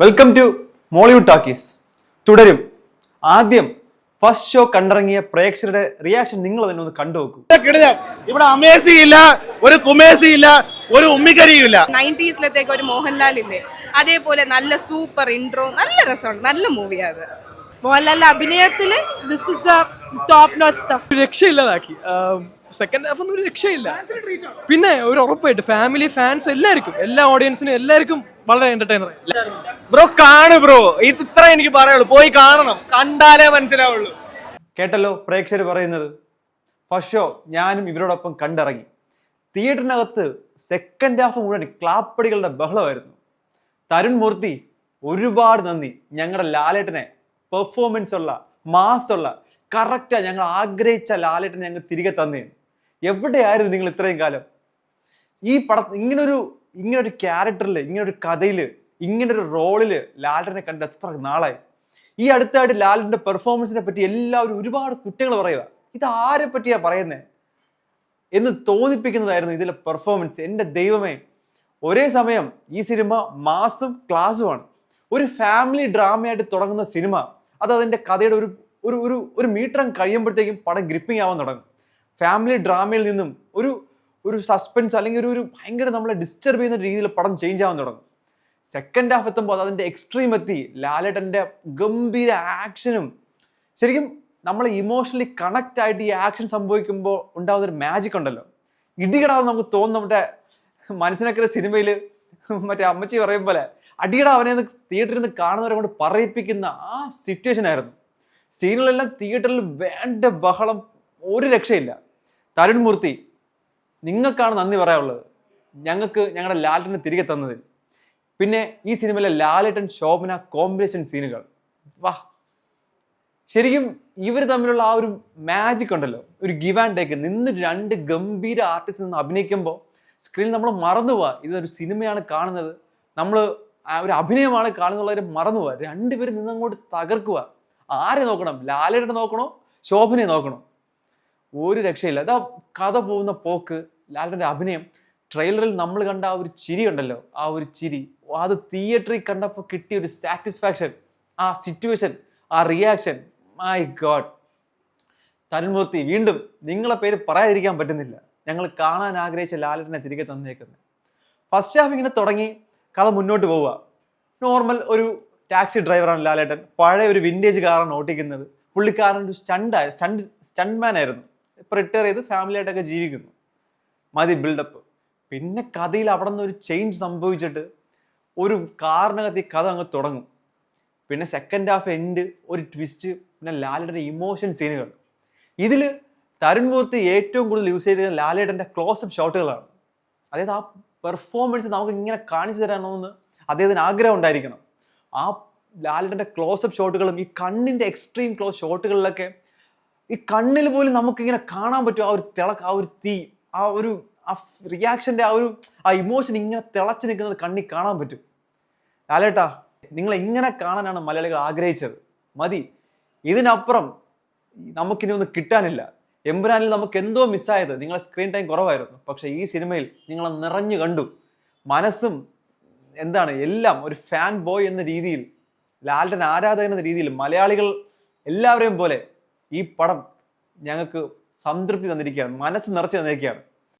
Welcome to Mollywood talkies തുടരും. ആദ്യം first show കണ്ടിറങ്ങിയ പ്രേക്ഷകരുടെ റിയാക്ഷൻ നിങ്ങൾ തന്നെ ഒന്ന് കണ്ടു നോക്കൂ. ഇവിടെ അമേസി ഇല്ല ഒരു കുമേസി ഇല്ല ഒരു ഉമ്മിക്കരിയില്ല നയന്റീസിലത്തേക്ക് ഒരു മോഹൻലാൽ ഇല്ലേ? അതേപോലെ നല്ല സൂപ്പർ ഇൻട്രോ നല്ല രസമാണ് നല്ല മൂവിയാണ് മോഹൻലാലിന്റെ അഭിനയത്തിൽ this is top notch stuff രക്ഷയില്ലാതാക്കി second half ഒന്നും ഒരു രക്ഷയില്ല. പിന്നെ ഒരു ഉറപ്പായിട്ട് ഫാമിലി ഫാൻസ് എല്ലാവർക്കും എല്ലാ ഓഡിയൻസിനും എല്ലാവർക്കും വളരെ എന്റർടൈനർ ബ്രോ കാണു ബ്രോ ഇത് ഇത്ര എനിക്ക് പറയുള്ളൂ പോയി കാണണം. കണ്ടാലേ മനസ്സിലാവുള്ളൂ. കേട്ടല്ലോ പ്രേക്ഷകർ പറയുന്നത്. ഫസ്റ്റ് ഷോ ഞാനും ഇവരോടൊപ്പം കണ്ടിറങ്ങി. തിയേറ്ററിനകത്ത് സെക്കൻഡ് ഹാഫ് മുഴുവൻ ക്ലാപ്പടികളുടെ ബഹളമായിരുന്നു. തരുൺ മൂർത്തി ഒരുപാട് നന്ദി. ഞങ്ങളുടെ ലാലേട്ടനെ പെർഫോമൻസ് ഉള്ള മാസ് ഉള്ള കറക്റ്റാ ഞങ്ങൾ ആഗ്രഹിച്ച ലാലേട്ടൻ ഞങ്ങൾ തിരികെ തന്നേ. എവിടെയായിരുന്നു നിങ്ങൾ ഇത്രയും കാലം? ഈ പട ഇങ്ങനൊരു ഇങ്ങനൊരു ക്യാരക്ടറിൽ ഇങ്ങനൊരു കഥയിൽ ഇങ്ങനൊരു റോളിൽ ലാലിനെ കണ്ട് എത്ര നാളായി? ഈ അടുത്തായിട്ട് ലാലിന്റെ പെർഫോമൻസിനെ പറ്റി എല്ലാവരും ഒരുപാട് കുറ്റങ്ങൾ പറയുക ഇത് ആരെ പറ്റിയാ പറയുന്നത് എന്ന് തോന്നിപ്പിക്കുന്നതായിരുന്നു ഇതിലെ പെർഫോമൻസ് എന്റെ ദൈവമേ ഒരേ സമയം ഈ സിനിമ മാസും ക്ലാസ്സുമാണ് ഒരു ഫാമിലി ഡ്രാമയായിട്ട് തുടങ്ങുന്ന സിനിമ. അത് അതിന്റെ കഥയുടെ ഒരു ഒരു ഒരു ഒരു മീറ്റർ കഴിയുമ്പോഴത്തേക്കും പടം ഗ്രിപ്പിംഗ് ആവാൻ തുടങ്ങും. ഫാമിലി ഡ്രാമയിൽ നിന്നും ഒരു ഒരു സസ്പെൻസ് അല്ലെങ്കിൽ ഒരു ഒരു ഭയങ്കര നമ്മളെ ഡിസ്റ്റർബ് ചെയ്യുന്ന രീതിയിൽ പടം ചേഞ്ച് ആവാൻ തുടങ്ങും. സെക്കൻഡ് ഹാഫ് എത്തുമ്പോൾ അത് അതിന്റെ എക്സ്ട്രീം എത്തി. ലാലേട്ടന്റെ ഗംഭീര ആക്ഷനും ശരിക്കും നമ്മൾ ഇമോഷണലി കണക്ട് ആയിട്ട് ഈ ആക്ഷൻ സംഭവിക്കുമ്പോൾ ഉണ്ടാകുന്ന ഒരു മാജിക് ഉണ്ടല്ലോ. ഇടികടാവ് നമുക്ക് തോന്നും നമ്മുടെ മനസ്സിനൊക്കെ സിനിമയിൽ മറ്റേ അമ്മച്ചി പറയും പോലെ അടിയട അവനെ തിയേറ്ററിൽ നിന്ന് കാണുന്നവരെ കൊണ്ട് പറയിപ്പിക്കുന്ന ആ സിറ്റുവേഷൻ ആയിരുന്നു. സീനുകളെല്ലാം തിയേറ്ററിൽ വേണ്ട ബഹളം ഒരു രക്ഷയില്ല. തരുൺ മൂർത്തി നിങ്ങൾക്കാണ് നന്ദി പറയാനുള്ളത്. ഞങ്ങൾക്ക് ഞങ്ങളുടെ ലാലേട്ടനെ തിരികെ തന്നതിൽ പിന്നെ ഈ സിനിമയിലെ ലാലേട്ടൻ ശോഭന കോമ്പിനേഷൻ സീനുകൾ. വാ. ശരിക്കും ഇവർ തമ്മിലുള്ള ആ ഒരു മാജിക് ഉണ്ടല്ലോ. ഒരു ഗിവ് ആൻഡ് ടേക്ക് നിന്ന് രണ്ട് ഗംഭീര ആർട്ടിസ്റ്റ് നിന്ന് അഭിനയിക്കുമ്പോൾ സ്ക്രീനിൽ നമ്മൾ മറന്നുപോവാ ഇതൊരു സിനിമയാണ് കാണുന്നത്. നമ്മൾ ഒരു അഭിനയമാണ് കാണുന്നുള്ളവരെ മറന്നുപോവാ രണ്ടുപേരും നിന്ന് അങ്ങോട്ട് തകർക്കുക ആരെ നോക്കണം? ലാലേട്ടനെ നോക്കണോ? ശോഭനയെ നോക്കണോ? ഒരു രക്ഷയില്ല. അതാ കഥ പോകുന്ന പോക്ക് ലാലേട്ടന്റെ അഭിനയം. ട്രെയിലറിൽ നമ്മൾ കണ്ട ആ ഒരു ചിരി ഉണ്ടല്ലോ? ആ ഒരു ചിരി. അത് തിയേറ്ററിൽ കണ്ടപ്പോൾ കിട്ടിയ ഒരു സാറ്റിസ്ഫാക്ഷൻ ആ സിറ്റുവേഷൻ ആ റിയാക്ഷൻ. മൈ ഗോഡ് തരുൺമൂർത്തി വീണ്ടും നിങ്ങളെ പേര് പറയാതിരിക്കാൻ പറ്റുന്നില്ല. ഞങ്ങൾ കാണാൻ ആഗ്രഹിച്ച ലാലിനെ തിരികെ തന്നേക്കുന്നത് ഫസ്റ്റ് ഹാഫ് ഇങ്ങനെ തുടങ്ങി കഥ മുന്നോട്ട് പോവുക. നോർമൽ ഒരു ടാക്സി ഡ്രൈവറാണ് ലാലേട്ടൻ. പഴയ ഒരു വിന്റേജ് കാറാണ് ഓട്ടിക്കുന്നത്. പുള്ളിക്കാരൻ ഒരു സ്റ്റണ്ടായ സ്റ്റണ്ട് സ്റ്റണ്ട്മാൻ ആയിരുന്നു. ഇപ്പം റിട്ടയർ ചെയ്ത് ഫാമിലി ആയിട്ടൊക്കെ ജീവിക്കുന്നു. മതി ബിൽഡപ്പ് പിന്നെ കഥയിൽ അവിടെ നിന്ന് ഒരു ചേഞ്ച് സംഭവിച്ചിട്ട് ഒരു കാറിനകത്ത് ഈ കഥ അങ്ങ് തുടങ്ങും. പിന്നെ സെക്കൻഡ് ഹാഫ് എൻഡ് ഒരു ട്വിസ്റ്റ് പിന്നെ ലാലേട്ടന്റെ ഇമോഷൻ സീനുകൾ ഇതിൽ തരുൺ മൂർത്തി ഏറ്റവും കൂടുതൽ യൂസ് ചെയ്തത് ലാലേട്ടന്റെ ക്ലോസപ്പ് ഷോട്ടുകളാണ് അതായത് ആ പെർഫോമൻസ് നമുക്ക് ഇങ്ങനെ കാണിച്ചു തരാനോന്ന് അദ്ദേഹത്തിന് ആഗ്രഹം ഉണ്ടായിരിക്കണം. ആ ലാലിന്റെ ക്ലോസപ്പ് ഷോട്ടുകളും ഈ കണ്ണിന്റെ എക്സ്ട്രീം ക്ലോസ് ഷോട്ടുകളിലൊക്കെ ഈ കണ്ണിൽ പോലും നമുക്കിങ്ങനെ കാണാൻ പറ്റും ആ ഒരു തിളക്ക് ആ ഒരു തീ ആ ഒരു ആ റിയാക്ഷന്റെ ആ ഒരു ആ ഇമോഷൻ ഇങ്ങനെ തിളച്ച് നിൽക്കുന്നത് കണ്ണിൽ കാണാൻ പറ്റും. ലാലേട്ടാ നിങ്ങൾ ഇങ്ങനെ കാണാനാണ് മലയാളികൾ ആഗ്രഹിച്ചത്. മതി. ഇതിനപ്പുറം നമുക്കിനി ഒന്നും കിട്ടാനില്ല. എംബ്രാനിൽ നമുക്ക് എന്തോ മിസ്സായത് നിങ്ങളെ സ്ക്രീൻ ടൈം കുറവായിരുന്നു. പക്ഷേ ഈ സിനിമയിൽ നിങ്ങളെ നിറഞ്ഞു കണ്ടു. മനസ്സും എന്താണ് എല്ലാം ഒരു ഫാൻ ബോയ് എന്ന രീതിയിൽ ലാലിന്റെ ആരാധകൻ എന്ന രീതിയിൽ മലയാളികൾ എല്ലാവരെയും പോലെ ഈ പടം ഞങ്ങൾക്ക് സംതൃപ്തി തന്നിരിക്കുകയാണ് മനസ്സ് നിറച്ച് തന്നിരിക്കുകയാണ്.